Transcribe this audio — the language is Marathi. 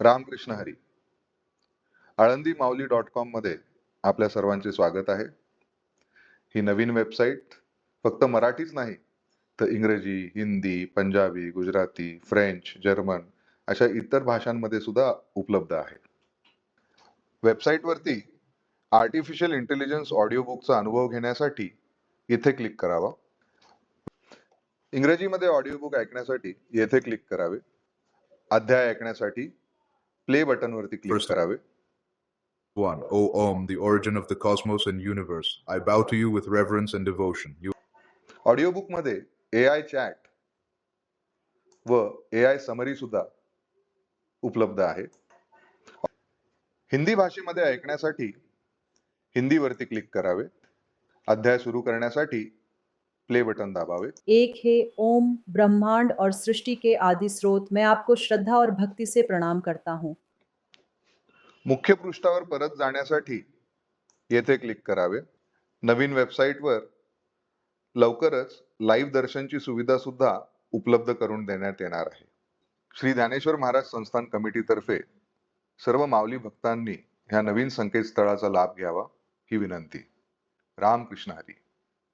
रामकृष्ण हरी. आळंदी माऊली डॉट कॉममध्ये आपल्या सर्वांचे स्वागत आहे. ही नवीन वेबसाईट फक्त मराठीच नाही तर इंग्रजी हिंदी पंजाबी गुजराती फ्रेंच जर्मन अशा इतर भाषांमध्ये सुद्धा उपलब्ध आहे. वेबसाईटवरती आर्टिफिशियल इंटेलिजन्स ऑडिओ बुकचा अनुभव घेण्यासाठी इथे क्लिक करावा. इंग्रजीमध्ये ऑडिओ बुक ऐकण्यासाठी येथे क्लिक करावे. अध्याय ऐकण्यासाठी प्ले बटनवरती क्लिक करावे. One, O Om, the origin of the cosmos and universe, I bow to you with reverence and devotion. You audio बुकमध्ये ए आय चॅट व ए आय समरी सुद्धा उपलब्ध आहे. हिंदी भाषेमध्ये ऐकण्यासाठी हिंदीवरती क्लिक करावे. अध्याय सुरू करण्यासाठी प्ले बटन दाबावे। एक है ओम ब्रह्मांड और सृष्टि के आदि स्रोत। मैं आपको श्रद्धा और भक्ति से प्रणाम करता हूँ। मुख्य पृष्ठावर परत जाण्यासाठी येथे क्लिक करावे. नवीन वेबसाईटवर लवकरच लाईव्ह दर्शनची सुविधा सुद्धा उपलब्ध करून देण्यात येणार आहे. श्री ज्ञानेश्वर महाराज संस्थान कमिटीतर्फे सर्व माऊली भक्तांनी ह्या नवीन संकेतस्थळाचा लाभ घ्यावा ही विनंती. रामकृष्ण हरी.